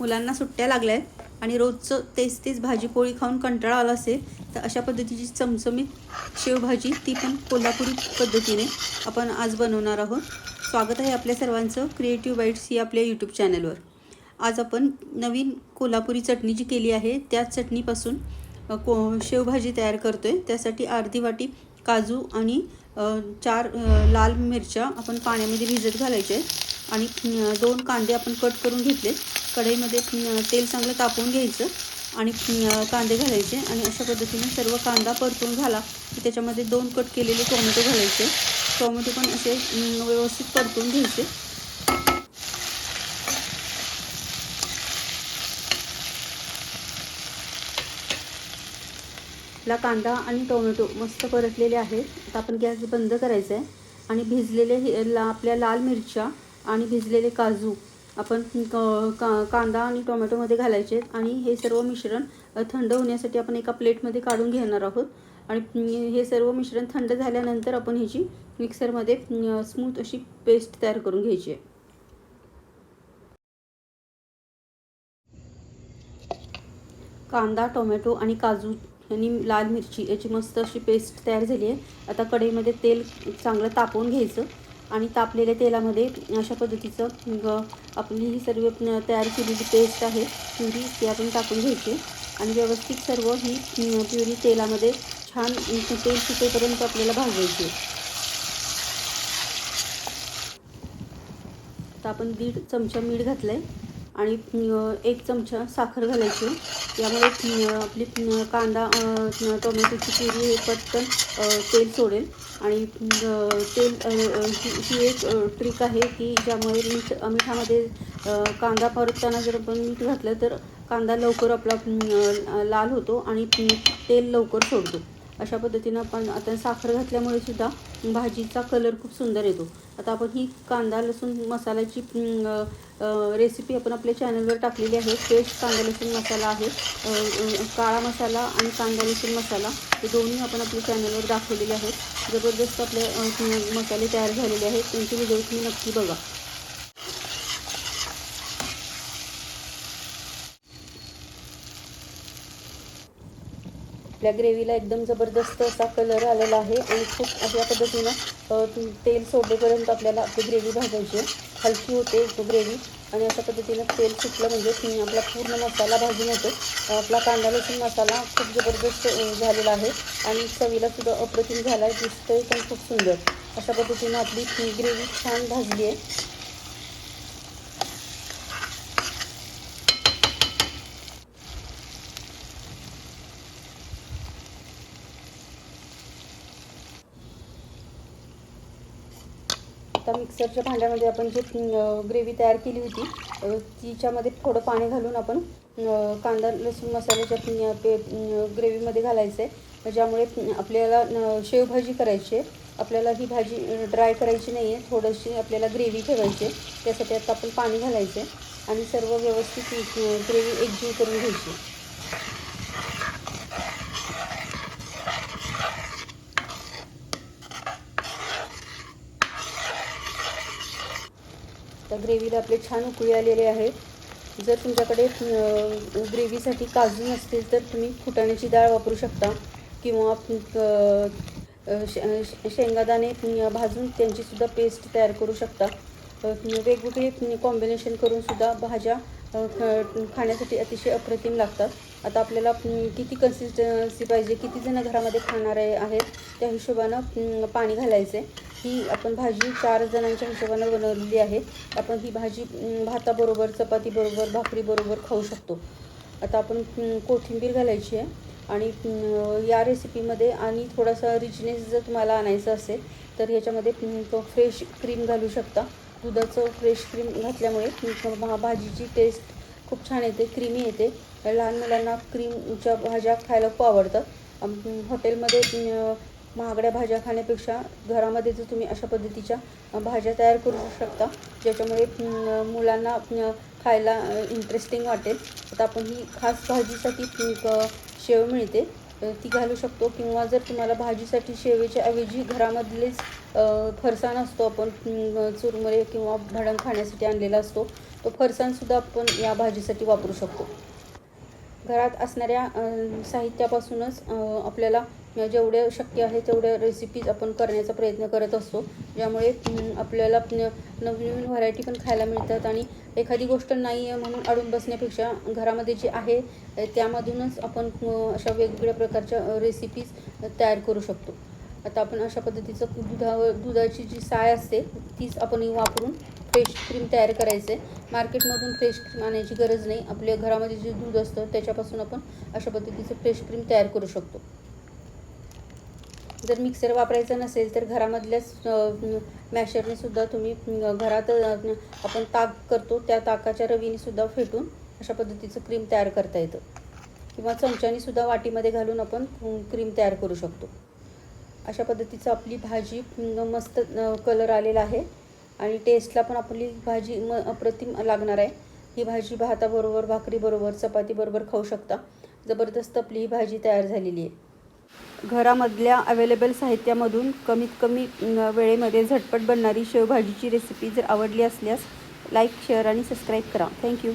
मुलांना सुट्ट्या लागल्या आहेत आणि रोजचं तेच तेच भाजीपोळी खाऊन कंटाळा आला असेल तर अशा पद्धतीची चमचमीत शेवभाजी ती पण कोल्हापुरी पद्धतीने आपण आज बनवणार आहोत. स्वागत आहे आपल्या सर्वांचं क्रिएटिव्ह बाईट्स ही आपल्या यूट्यूब चॅनलवर आज आपण नवीन कोल्हापुरी चटणी जी केली आहे त्या चटणीपासून को शेवभाजी तयार करतो आहे त्यासाठी अर्धी वाटी काजू आणि चार लाल मिरच्या आपण पाण्यामध्ये भिजत घालायच्या आहेत आणि दोन कांदे आपण कट करून घेतले कढईमध्ये तेल चांगलं तापवून घ्यायचं आणि कांदे घालायचे आणि अशा पद्धतीने सर्व कांदा परतून घाला. त्याच्यामध्ये दोन कट केलेले टोमॅटो घालायचे. टोमॅटो पण असे व्यवस्थित परतून घ्यायचे. ला कांदा आणि टोमॅटो मस्त परतलेले आहेत. आता आपण गॅस बंद करायचा आहे आणि भिजलेले हे ला आपल्या लाल मिरच्या आणि भिजलेले काजू आपण का कांदा आणि टोमॅटोमध्ये घालायचे आहेत आणि हे सर्व मिश्रण थंड होण्यासाठी आपण एका प्लेटमध्ये काढून घेणार आहोत. आणि हे सर्व मिश्रण थंड झाल्यानंतर आपण ह्याची मिक्सरमध्ये स्मूथ अशी पेस्ट तयार करून घ्यायची आहे. कांदा टोमॅटो आणि काजू आणि लाल मिरची याची मस्त अशी पेस्ट तयार झाली आहे. आता कढईमध्ये तेल चांगलं तापवून घ्यायचं. आणि तापलेल्या तेलामध्ये अशा पद्धतीचं ग आपली ही सर्व तयार केलेली पेस्ट आहे प्युरी ती आपण टाकून घ्यायची. आणि व्यवस्थित सर्व ही प्युरी तेलामध्ये छान तेल सुटेपर्यंत आपल्याला भाजायची. आहे. आता आपण दीड चमचा मीठ घातलं आहे आणि एक चमचा साखर घालायची. यामुळे आपली कांदा टोमॅटोची प्युरी हे पटकन तेल सोडेल. आणि तेल ही एक ट्रिक आहे की ज्यामुळे मीठ मिठामध्ये कांदा परतताना जर आपण मीठ घातलं तर कांदा लवकर आपला लाल होतो आणि तेल लवकर सोडतो. अशा पद्धतीनं आपण आता साखर घातल्यामुळे सुद्धा भाजीचा कलर खूप सुंदर येतो. आता आपण ही कांदा लसूण मसाल्याची रेसिपी आपण आपल्या चॅनलवर टाकलेली आहे. फ्रेश कांदा लसूण मसाला आहे. काळा मसाला आणि कांदा लसूण मसाला हे दोन्ही आपण आपल्या चॅनलवर दाखवलेले आहेत. जबरदस्त आपले मसाले तयार झालेले आहेत. त्यांचे व्हिडिओ तुम्ही नक्की बघा. आपल्या ग्रेव्हीला एकदम जबरदस्त असा कलर आलेला आहे आणि खूप अशा पद्धतीनं तेल सोडेपर्यंत आपल्याला आपली ग्रेव्ही भाजायची हलकी होते ग्रेव्ही आणि अशा पद्धतीनं तेल सुटलं म्हणजे आपला पूर्ण मसाला भाजून होतो आपला कांदा लसूण मसाला खूप जबरदस्त झालेला आहे आणि चवीला सुद्धा अप्रतिम झाला आहे दिसतंय पण खूप सुंदर. अशा पद्धतीनं आपली ग्रेव्ही छान भाजली आहे. आता मिक्सरच्या भांड्यामध्ये आपण जे ग्रेव्ही तयार केली होती तिच्यामध्ये थोडं पाणी घालून आपण कांदा लसूण मसाल्याच्या पे ग्रेव्हीमध्ये घालायचं आहे ज्यामुळे आपल्याला शेवभाजी करायची आहे. आपल्याला ही भाजी ड्राय करायची नाही आहे थोडीशी आपल्याला ग्रेव्ही ठेवायची आहे. त्यासाठी आता आपण पाणी घालायचं आहे आणि सर्व व्यवस्थित ग्रेव्ही एकजीव करून घ्यायची ग्रेव्हीला आपले छान उकळी आलेले आहेत. जर तुमच्याकडे ग्रेव्हीसाठी काजू नसतील तर तुम्ही फुटाण्याची डाळ वापरू शकता किंवा शेंगादाणे भाजून त्यांचीसुद्धा पेस्ट तयार करू शकता. वेगवेगळे कॉम्बिनेशन करूनसुद्धा भाज्या खाण्यासाठी अतिशय अप्रतिम लागतात. आता आपल्याला किती कन्सिस्टन्सी पाहिजे किती जण घरामध्ये खाणारे आहेत त्या हिशोबानं पाणी घालायचे ही आपण भाजी चार जणांच्या हिशोबानं बनवलेली आहे. आपण ही भाजी भाताबरोबर चपातीबरोबर भाकरीबरोबर खाऊ शकतो. आता आपण कोथिंबीर घालायची आहे आणि या रेसिपीमध्ये आणि थोडासा रिचनेस जर तुम्हाला आणायचं असेल तर ह्याच्यामध्ये तो फ्रेश क्रीम घालू शकता. दुधाचं फ्रेश क्रीम घातल्यामुळे भाजीची टेस्ट खूप छान येते क्रीमी येते. लहान मुलांना क्रीमच्या भाज्या खायला खूप आवडतात. हॉटेलमध्ये महागड्या भाज्या खाण्यापेक्षा घरामध्ये जर तुम्ही अशा पद्धतीच्या भाज्या तयार करू शकता ज्याच्यामुळे मुलांना खायला इंटरेस्टिंग वाटेल आता आपण ही खास भाजीसाठी क- शेव मिळते. ती घालू शकतो किंवा जर तुम्हाला भाजीसाठी शेवेच्या ऐवजी घरामधलेच फरसाण असतो आपण चुरमुरे किंवा भडंग खाण्यासाठी आणलेला असतो तो फरसाणसुद्धा आपण या भाजीसाठी वापरू शकतो. घरात असणाऱ्या साहित्यापासूनच आपल्याला जेवढे शक्य आहे तेवढ्या रेसिपीज आपण करण्याचा प्रयत्न करत असतो. ज्यामुळे आपल्याला न- नवीन व्हरायटी पण खायला मिळतात आणि एखादी गोष्ट नाही आहे म्हणून अडून बसण्यापेक्षा घरामध्ये जे आहे त्यामधूनच आपण अशा वेगवेगळ्या प्रकारच्या रेसिपीज तयार करू शकतो. आता आपण अशा पद्धतीचं दुधावर दुधाची जी साय असते तीच आपण वापरून फ्रेश क्रीम तयार करायचं आहे मार्केटमधून फ्रेश क्रीम आणायची गरज नाही. आपल्या घरामध्ये जे दूध असतं त्याच्यापासून आपण अशा पद्धतीचं फ्रेश क्रीम तयार करू शकतो. जर मिक्सर वापरायचा नसेल तर घरामधल्याच मॅशरने सुद्धा तुम्ही घरात आपण ताक करतो. त्या ताकाच्या रवीने सुद्धा फेटून अशा पद्धतीचं क्रीम तयार करता येतं. किंवा चमच्याने सुद्धा वाटीमध्ये घालून आपण क्रीम तयार करू शकतो. अशा पद्धतीचं आपली भाजी मस्त कलर आलेला आहे. आणि टेस्टला पण आपली भाजी म अप्रतिम लागणार आहे. ही भाजी भाताबरोबर भाकरीबरोबर चपातीबरोबर खाऊ शकता. जबरदस्त आपली ही भाजी तयार झालेली आहे. घरामधल्या अवेलेबल साहित्यामधून कमीत कमी वेळेमध्ये झटपट बनणारी शेवभाजीची रेसिपी जर आवडली असल्यास लाईक शेअर आणि सबस्क्राईब करा. Thank you